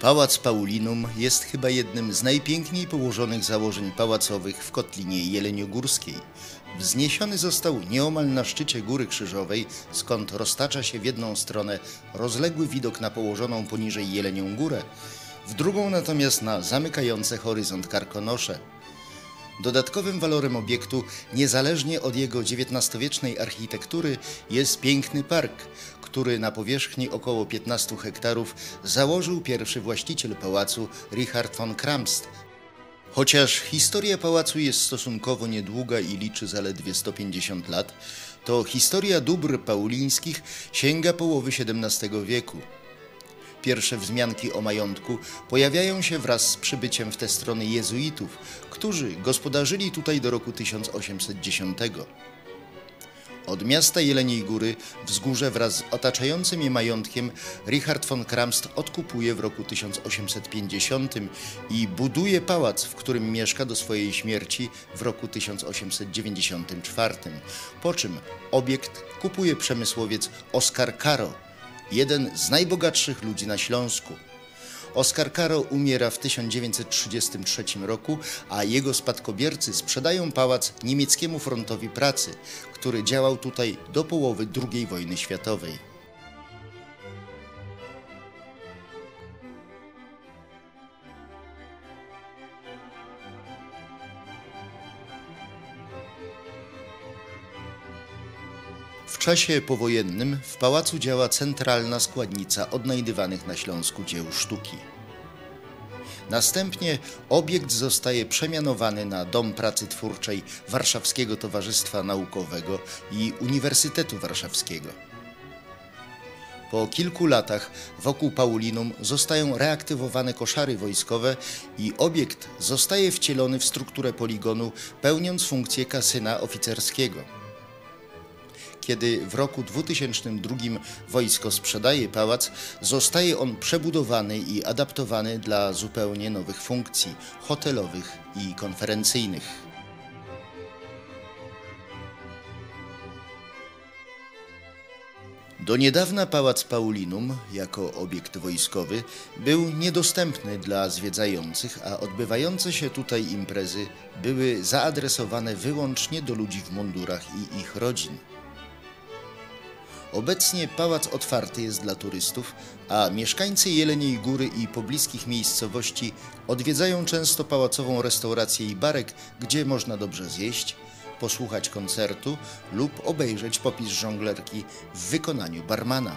Pałac Paulinum jest chyba jednym z najpiękniej położonych założeń pałacowych w Kotlinie Jeleniogórskiej. Wzniesiony został nieomal na szczycie Góry Krzyżowej, skąd roztacza się w jedną stronę rozległy widok na położoną poniżej Jelenią Górę, w drugą natomiast na zamykające horyzont Karkonosze. Dodatkowym walorem obiektu, niezależnie od jego XIX-wiecznej architektury, jest piękny park, który na powierzchni około 15 hektarów założył pierwszy właściciel pałacu Richard von Kramst. Chociaż historia pałacu jest stosunkowo niedługa i liczy zaledwie 150 lat, to historia dóbr paulińskich sięga połowy XVII wieku. Pierwsze wzmianki o majątku pojawiają się wraz z przybyciem w te strony jezuitów, którzy gospodarzyli tutaj do roku 1810. Od miasta Jeleniej Góry wzgórze wraz z otaczającym je majątkiem Richard von Kramst odkupuje w roku 1850 i buduje pałac, w którym mieszka do swojej śmierci w roku 1894. Po czym obiekt kupuje przemysłowiec Oskar Karo, jeden z najbogatszych ludzi na Śląsku. Oskar Karo umiera w 1933 roku, a jego spadkobiercy sprzedają pałac niemieckiemu frontowi pracy, który działał tutaj do połowy II wojny światowej. W czasie powojennym w pałacu działa centralna składnica odnajdywanych na Śląsku dzieł sztuki. Następnie obiekt zostaje przemianowany na Dom Pracy Twórczej Warszawskiego Towarzystwa Naukowego i Uniwersytetu Warszawskiego. Po kilku latach wokół Paulinum zostają reaktywowane koszary wojskowe i obiekt zostaje wcielony w strukturę poligonu, pełniąc funkcję kasyna oficerskiego. Kiedy w roku 2002 wojsko sprzedaje pałac, zostaje on przebudowany i adaptowany dla zupełnie nowych funkcji hotelowych i konferencyjnych. Do niedawna pałac Paulinum, jako obiekt wojskowy, był niedostępny dla zwiedzających, a odbywające się tutaj imprezy były zaadresowane wyłącznie do ludzi w mundurach i ich rodzin. Obecnie pałac otwarty jest dla turystów, a mieszkańcy Jeleniej Góry i pobliskich miejscowości odwiedzają często pałacową restaurację i barek, gdzie można dobrze zjeść, posłuchać koncertu lub obejrzeć popis żonglerki w wykonaniu barmana.